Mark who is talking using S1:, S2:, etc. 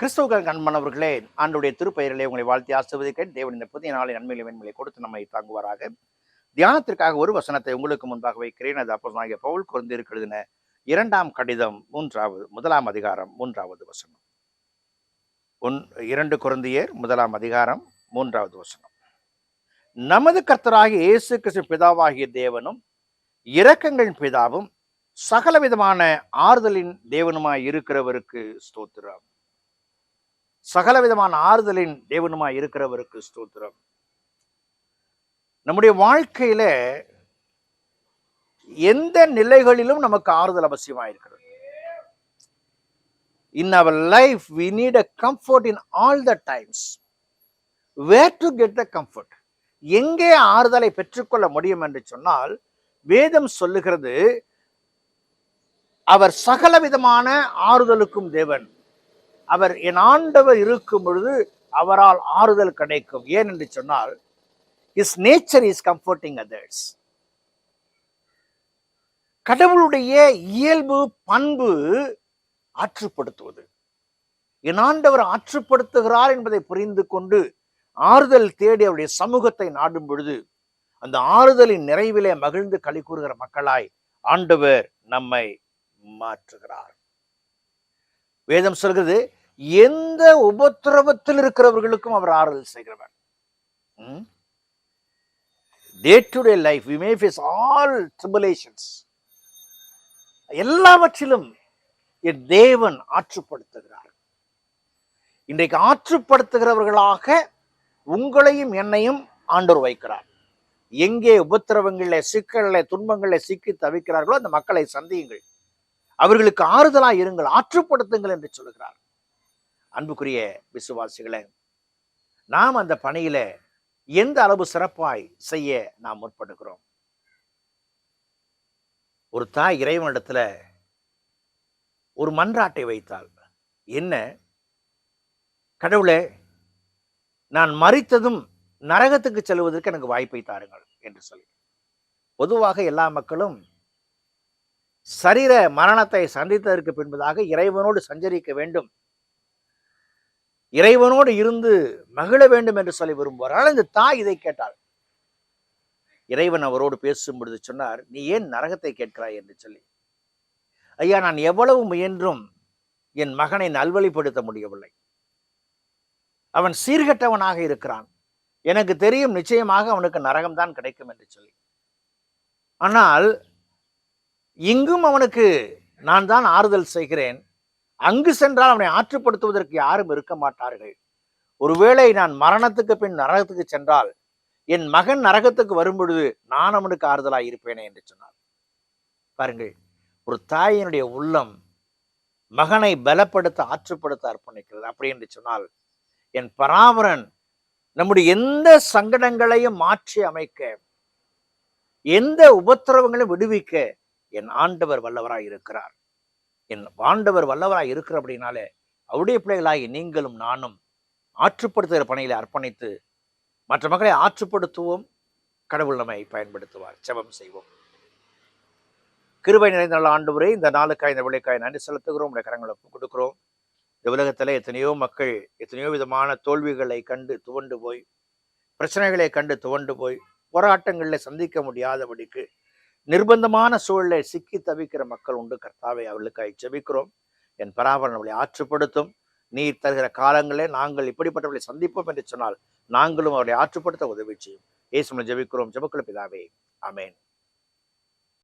S1: கிறிஸ்தவர்கள் கண்மணவர்களே ஆண்டுடைய திருப்பெயரிலே உங்களை வாழ்த்தி ஆசிர்வதிக்கிறேன். தேவன் இந்த புதிய நாளை நன்மையில வெண்மையை கொடுத்து நம்மை தாங்குவாராக. தியானத்திற்காக ஒரு வசனத்தை உங்களுக்கு முன்பாக வைக்கிறேன். அது அப்போ நாங்கள் பவுல் குறைந்து இருக்கிறதுன இரண்டாம் கடிதம் மூன்றாவது முதலாம் அதிகாரம் மூன்றாவது வசனம். ஒன் இரண்டு குருந்தியர் முதலாம் அதிகாரம் மூன்றாவது வசனம். நமது கர்த்தராகிய இயேசு கிறிஸ்து பிதாவாகிய தேவனும் இரக்கங்களின் பிதாவும் சகலவிதமான ஆறுதலின் தேவனுமாய் இருக்கிறவருக்கு ஸ்தோத்திரம். சகலவிதமான ஆறுதலின் தேவனுமாய் இருக்கிறவருக்கு ஸ்தோத்திரம். நம்முடைய வாழ்க்கையில எந்த நிலைகளிலும் நமக்கு ஆறுதல் அவசியமா இருக்கிறது in our life we need a comfort in all the times where to get the comfort எங்கே ஆறுதலை பெற்றுக்கொள்ள முடியும் என்று சொன்னால் வேதம் சொல்லுகிறது அவர் சகல விதமான ஆறுதலுக்கும் தேவன் அவர் என் ஆண்டவர் இருக்கும் பொழுது அவரால் ஆறுதல் கிடைக்கும். ஏன் என்று சொன்னால் is nature is comforting others கடவுளுடைய இயல்பு பண்பு ஆற்றுப்படுத்துவது. என் ஆண்டவர் ஆற்றுப்படுத்துகிறார் என்பதை புரிந்து கொண்டு ஆறுதல் தேடி அவருடைய சமூகத்தை நாடும் பொழுது அந்த ஆறுதலின் நிறைவிலே மகிழ்ந்து களி கூறுகிற மக்களாய் ஆண்டவர் நம்மை மாற்றுகிறார். வேதம் சொல்கிறது எந்த உபத்திரவத்தில் இருக்கிறவர்களுக்கும் அவர் ஆறுதல் செய்கிறவர். Day to day life we may face all tribulations எல்லாவற்றிலும் என் தேவன் ஆற்றுப்படுத்துகிறார். இன்றைக்கு ஆற்றுப்படுத்துகிறவர்களாக உங்களையும் என்னையும் ஆண்டோர் வைக்கிறார். எங்கே உபத்திரவங்களில் சிக்கலில் துன்பங்களில் சிக்கி தவிக்கிறார்களோ அந்த மக்களை சந்தியுங்கள். அவர்களுக்கு ஆறுதலாக இருங்கள் ஆற்றுப்படுத்துங்கள் என்று சொல்லுகிறார் அன்புக்குரிய விசுவாசிகளே நாம் அந்த பணியில எந்த அளவு சிறப்பாய் செய்ய நாம் முற்படுகிறோம்? ஒரு தாய் இறைவனிடத்துல ஒரு மன்றாட்டை வைத்தாள் என்ன? கடவுளே நான் மறித்ததும் நரகத்துக்கு செல்வதற்கு எனக்கு வாய்ப்பை தாருங்கள் என்று சொல்லி. பொதுவாக எல்லா மக்களும் சரீர மரணத்தை சந்தித்ததற்கு பின்பதாக இறைவனோடு சஞ்சரிக்க வேண்டும் இறைவனோடு இருந்து மகிழ வேண்டும் என்று சொல்லி விரும்புவார் இந்த தாய் இதை கேட்டாள். இறைவன் அவரோடு பேசும் பொழுது சொன்னார் நீ ஏன் நரகத்தை கேட்கிறாய்? என்று சொல்லி. ஐயா நான் எவ்வளவு முயன்றும் என் மகனை நல்வழிப்படுத்த முடியவில்லை. அவன் சீர்கெட்டவனாக இருக்கிறான். எனக்கு தெரியும் நிச்சயமாக அவனுக்கு நரகம்தான் கிடைக்கும் என்று சொல்லி. ஆனால் இங்கும் அவனுக்கு நான் தான் ஆறுதல் செய்கிறேன். அங்கு சென்றால் அவனை ஆற்றுப்படுத்துவதற்கு யாரும் இருக்க மாட்டார்கள். ஒருவேளை நான் மரணத்துக்கு பின் நரகத்துக்கு சென்றால் என் மகன் நரகத்துக்கு வரும் பொழுது நான் அவனுக்கு ஆறுதலாய் இருப்பேனே என்று சொன்னார். பாருங்கள் ஒரு தாயினுடைய உள்ளம் மகனை பலப்படுத்த ஆற்றுப்படுத்த அர்ப்பணிக்கிறது. அப்படி என்று சொன்னால் என் பராமரன் நம்முடைய எந்த சங்கடங்களையும் மாற்றி அமைக்க எந்த உபத்திரவங்களையும் விடுவிக்க என் ஆண்டவர் வல்லவராய் இருக்கிறார். என் ஆண்டவர் வல்லவராய் இருக்கிற அப்படின்னாலே அவருடைய பிள்ளைகளாகி நீங்களும் நானும் ஆற்றுப்படுத்துகிற பணிகளை அர்ப்பணித்து மற்ற மக்களை ஆற்றுப்படுத்துவோம். கடவுள் நம்மை பயன்படுத்துவார். செபம் செய்வோம். கிருபை நிறைந்த நாள் ஆண்டு இந்த நாளுக்காய் இந்த விளைக்காய் நன்றி செலுத்துகிறோம். உடைய கரங்களை ஒப்புக் கொடுக்கிறோம். இந்த உலகத்துல எத்தனையோ மக்கள் எத்தனையோ விதமான தோல்விகளை கண்டு துவண்டு போய் பிரச்சனைகளை கண்டு துவண்டு போய் போராட்டங்களில் சந்திக்க முடியாதபடிக்கு நிர்பந்தமான சூழலை சிக்கி தவிக்கிற மக்கள் உண்டு. கர்த்தாவை அவளுக்காய் ஜெபிக்கிறோம். என் பராபரன் அவளை ஆற்றுப்படுத்தும். நீர் தருகிற காலங்களே நாங்கள் இப்படிப்பட்டவர்களை சந்திப்போம் என்று சொன்னால் நாங்களும் அவரை ஆற்றுப்படுத்த உதவி செய்யும். ஏசுமலை ஜெபிக்கிறோம். ஜெபக்குள்ள பிதாவே அமேன்